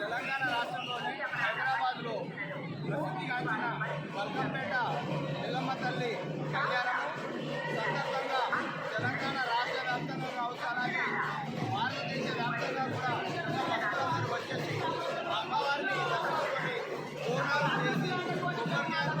తెలంగాణ రాష్ట్రంలోని హైదరాబాద్లో ప్రసిద్ధిగాంచిన బల్కంపేట ఎల్లమ్మ తల్లి కళ్యాణము సందర్భంగా తెలంగాణ రాష్ట్ర వ్యాప్తంగా అవసరానికి భారతదేశ వ్యాప్తంగా కూడా భక్తులందరూ వచ్చేసి అమ్మవారిని దర్శించుకొని పూర్ణాలు చేసి ఉపన్యాసం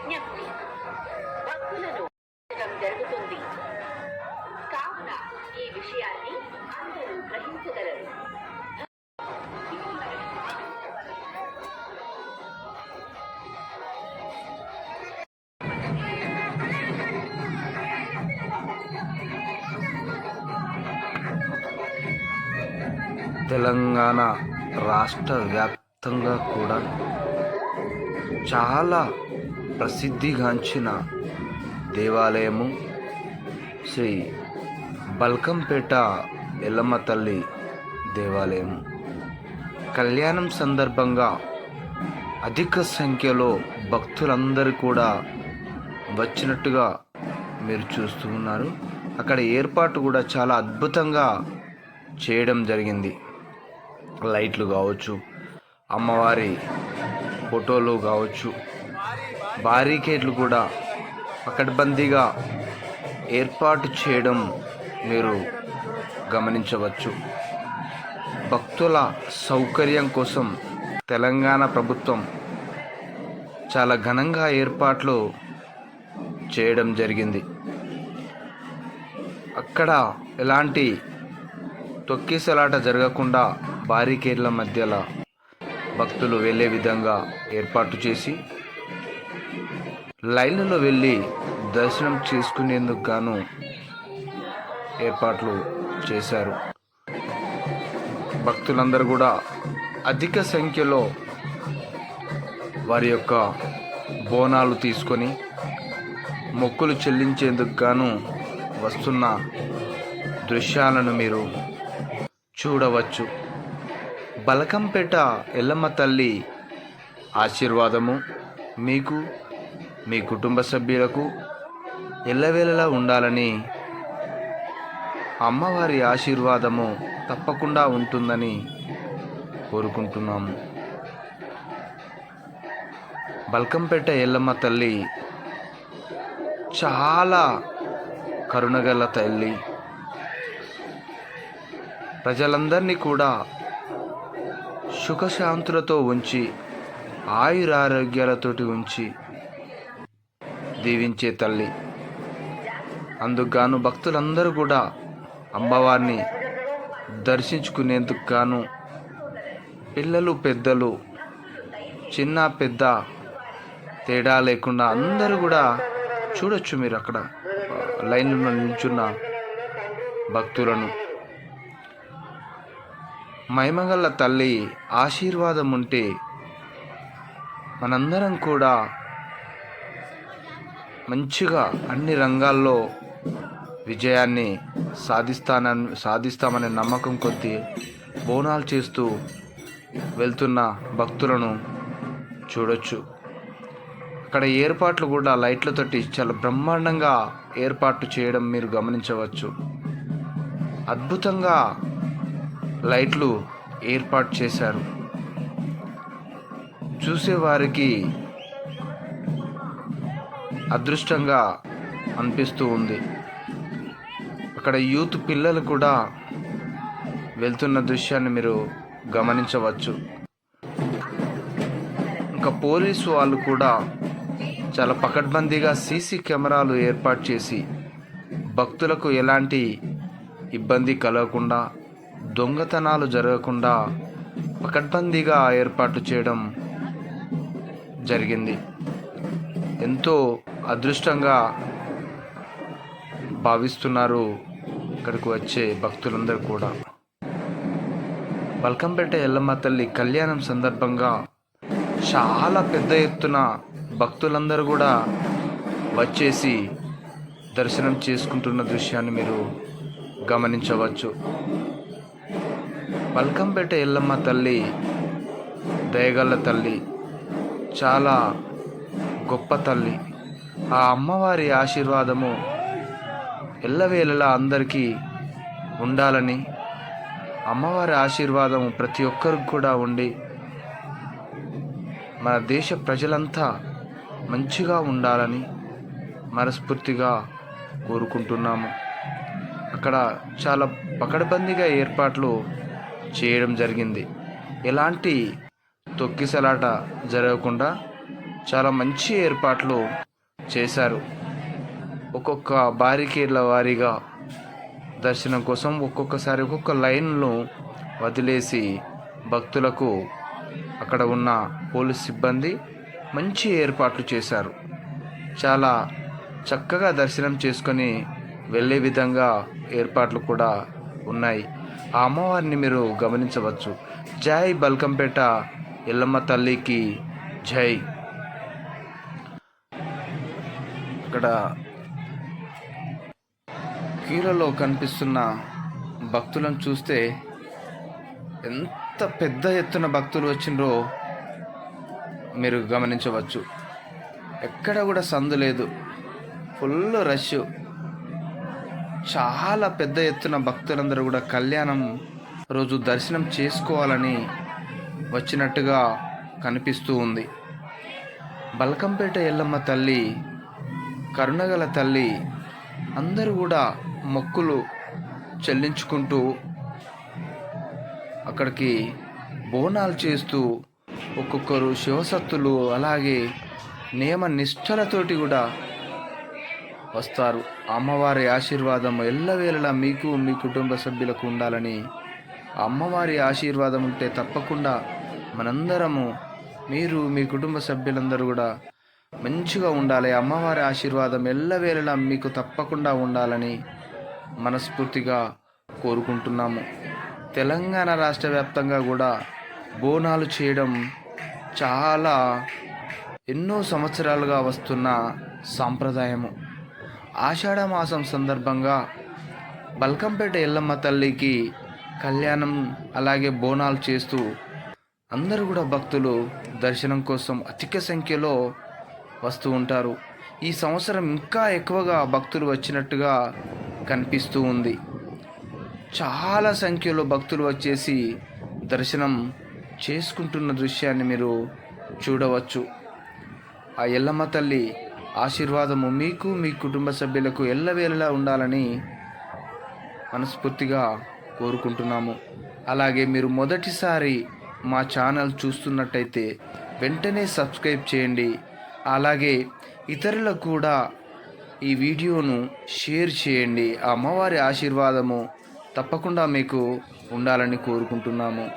విజ్ఞప్తి భక్తులను జరుగుతుంది. కావున ఈ విషయాన్ని అందరూ గ్రహించగలరు. తెలంగాణ రాష్ట్ర వ్యాప్తంగా కూడా చాలా ప్రసిద్ధిగాంచిన దేవాలయము శ్రీ బల్కంపేట ఎల్లమ్మ తల్లి దేవాలయం కళ్యాణం సందర్భంగా అధిక సంఖ్యలో భక్తులందరూ కూడా వచ్చినట్టుగా మీరు చూస్తూ ఉన్నారు. అక్కడ ఏర్పాటు కూడా చాలా అద్భుతంగా చేయడం జరిగింది. లైట్లు కావచ్చు అమ్మవారి ఫోటోలు కావచ్చు బారికేడ్లు కూడా పకడ్బందీగా ఏర్పాటు చేయడం మీరు గమనించవచ్చు. భక్తుల సౌకర్యం కోసం తెలంగాణ ప్రభుత్వం చాలా ఘనంగా ఏర్పాట్లు చేయడం జరిగింది. అక్కడ ఎలాంటి తొక్కిసలాట జరగకుండా బారికేడ్ల మధ్యలో భక్తులు వెళ్ళే విధంగా ఏర్పాటు చేసి లైన్లలో వెళ్ళి దర్శనం చేసుకునేందుకు గాను ఏర్పాట్లు చేశారు. భక్తులందరూ కూడా అధిక సంఖ్యలో వారి యొక్క బోనాలు తీసుకొని మొక్కులు చెల్లించేందుకు గాను వస్తున్న దృశ్యాలను మీరు చూడవచ్చు. బలకంపేట ఎల్లమ్మ తల్లి ఆశీర్వాదము మీకు మీ కుటుంబ సభ్యులకు ఎల్లవేళలా ఉండాలని అమ్మవారి ఆశీర్వాదము తప్పకుండా ఉంటుందని కోరుకుంటున్నాము. బల్కంపేట ఎల్లమ్మ తల్లి చాలా కరుణగల తల్లి. ప్రజలందరినీ కూడా సుఖశాంతులతో ఉంచి ఆయురారోగ్యాలతోటి ఉంచి దీవించే తల్లి. అందుకు భక్తులందరూ కూడా అమ్మవారిని దర్శించుకునేందుకు గాను పిల్లలు పెద్దలు చిన్న పెద్ద తేడా లేకుండా అందరూ కూడా చూడొచ్చు మీరు అక్కడ. లైన్లో నిల్చున్న భక్తులను. మైమగల్ల తల్లి ఆశీర్వాదం ఉంటే మనందరం కూడా మంచిగా అన్ని రంగాల్లో విజయాన్ని సాధిస్తానని సాధిస్తామనే నమ్మకం కొద్దీ బోనాలు చేస్తూ వెళ్తున్న భక్తులను చూడొచ్చు. అక్కడ ఏర్పాట్లు కూడా లైట్లతోటి చాలా బ్రహ్మాండంగా ఏర్పాటు చేయడం మీరు గమనించవచ్చు. అద్భుతంగా లైట్లు ఏర్పాటు చేశారు. చూసేవారికి అదృష్టంగా అనిపిస్తూ ఉంది. అక్కడ యూత్ పిల్లలు కూడా వెళ్తున్న దృశ్యాన్ని మీరు గమనించవచ్చు. ఇంకా పోలీసు వాళ్ళు కూడా చాలా పకడ్బందీగా సీసీ కెమెరాలు ఏర్పాటు చేసి భక్తులకు ఎలాంటి ఇబ్బంది కలగకుండా దొంగతనాలు జరగకుండా పకడ్బందీగా ఏర్పాటు చేయడం జరిగింది. ఎంతో అదృష్టంగా భావిస్తున్నారు ఇక్కడికి వచ్చే భక్తులందరూ కూడా. బల్కంపేట ఎల్లమ్మ తల్లి కళ్యాణం సందర్భంగా చాలా పెద్ద ఎత్తున భక్తులందరూ కూడా వచ్చేసి దర్శనం చేసుకుంటున్న దృశ్యాన్ని మీరు గమనించవచ్చు. బల్కంపేట ఎల్లమ్మ తల్లి దయగల్ల తల్లి చాలా గొప్ప తల్లి. ఆ అమ్మవారి ఆశీర్వాదము ఎల్లవేళలా అందరికీ ఉండాలని అమ్మవారి ఆశీర్వాదం ప్రతి ఒక్కరికి కూడా ఉండి మన దేశ ప్రజలంతా మంచిగా ఉండాలని మనస్ఫూర్తిగా కోరుకుంటున్నాము. అక్కడ చాలా పకడ్బందీగా ఏర్పాట్లు చేయడం జరిగింది. ఎలాంటి తొక్కిసలాట జరగకుండా చాలా మంచి ఏర్పాట్లు చేశారు. ఒక్కొక్క బారికేడ్ల వారీగా దర్శనం కోసం ఒక్కొక్కసారి ఒక్కొక్క లైన్ను వదిలేసి భక్తులకు అక్కడ ఉన్న పోలీస్ సిబ్బంది మంచి ఏర్పాట్లు చేశారు. చాలా చక్కగా దర్శనం చేసుకొని వెళ్ళే విధంగా ఏర్పాట్లు కూడా ఉన్నాయి. ఆ అమ్మవారిని మీరు గమనించవచ్చు. జై బల్కంపేట ఎల్లమ్మ తల్లికి జై. ఇక్కడ కీలలో కనిపిస్తున్న భక్తులను చూస్తే ఎంత పెద్ద ఎత్తున భక్తులు వచ్చిండ్రో మీరు గమనించవచ్చు. ఎక్కడ కూడా సందు లేదు. Full rush. చాలా పెద్ద ఎత్తున భక్తులందరూ కూడా కళ్యాణం రోజు దర్శనం చేసుకోవాలని వచ్చినట్టుగా కనిపిస్తూ ఉంది. బల్కంపేట ఎల్లమ్మ తల్లి కరుణగల తల్లి అందరూ కూడా మొక్కులు చెల్లించుకుంటూ అక్కడికి బోనాలు చేస్తూ ఒక్కొక్కరు శివసత్తులు అలాగే నియమ నిష్ఠలతోటి కూడా వస్తారు. అమ్మవారి ఆశీర్వాదం ఎల్లవేళలా మీకు మీ కుటుంబ సభ్యులకు ఉండాలని అమ్మవారి ఆశీర్వాదం ఉంటే తప్పకుండా మనందరము మీరు మీ కుటుంబ సభ్యులందరూ కూడా మంచిగా ఉండాలి. అమ్మవారి ఆశీర్వాదం ఎల్లవేళలా మీకు తప్పకుండా ఉండాలని మనస్ఫూర్తిగా కోరుకుంటున్నాము. తెలంగాణ రాష్ట్ర వ్యాప్తంగా కూడా బోనాలు చేయడం చాలా ఎన్నో సంవత్సరాలుగా వస్తున్న సాంప్రదాయము. ఆషాఢ మాసం సందర్భంగా బల్కంపేట ఎల్లమ్మ తల్లికి కళ్యాణం అలాగే బోనాలు చేస్తూ అందరూ కూడా భక్తులు దర్శనం కోసం అధిక సంఖ్యలో వస్తూ ఉంటారు. ఈ సంవత్సరం ఇంకా ఎక్కువగా భక్తులు వచ్చినట్టుగా కనిపిస్తూ ఉంది. చాలా సంఖ్యలో భక్తులు వచ్చేసి దర్శనం చేసుకుంటున్న దృశ్యాన్ని మీరు చూడవచ్చు. ఆ ఎల్లమ్మ తల్లి ఆశీర్వాదము మీకు మీ కుటుంబ సభ్యులకు ఎల్లవేళలా ఉండాలని మనస్ఫూర్తిగా కోరుకుంటున్నాము. అలాగే మీరు మొదటిసారి మా ఛానల్ చూస్తున్నట్టయితే వెంటనే సబ్స్క్రైబ్ చేయండి. అలాగే ఇతరులకు కూడా ఈ వీడియోను షేర్ చేయండి. ఆ అమ్మవారి ఆశీర్వాదము తప్పకుండా మీకు ఉండాలని కోరుకుంటున్నాము.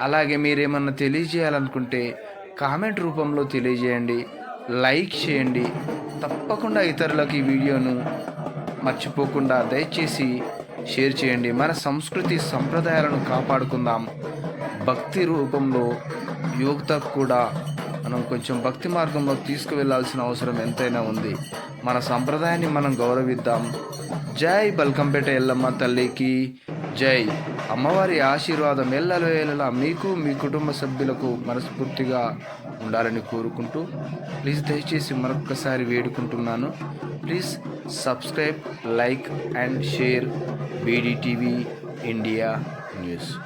అలాగే మీరేమన్నా తెలియజేయాలనుకుంటే కామెంట్ రూపంలో తెలియజేయండి. లైక్ చేయండి. తప్పకుండా ఇతరులకు ఈ వీడియోను మర్చిపోకుండా దయచేసి షేర్ చేయండి. మన సంస్కృతి సంప్రదాయాలను కాపాడుకుందాం. భక్తి రూపంలో యువతకు కూడా మనం కొంచెం భక్తి మార్గంలో తీసుకువెళ్ళాల్సిన అవసరం ఎంతైనా ఉంది. మన సంప్రదాయాన్ని మనం గౌరవిద్దాం. జై బల్కంపేట ఎల్లమ్మ తల్లికి. జై. అమ్మవారి ఆశీర్వాదం ఎల్లవేళలా మీకు మీ కుటుంబ సభ్యులకు మనస్ఫూర్తిగా ఉండాలని కోరుకుంటూ ప్లీజ్ దయచేసి మరొక్కసారి వేడుకుంటున్నాను. Please subscribe like and share BDTV India news.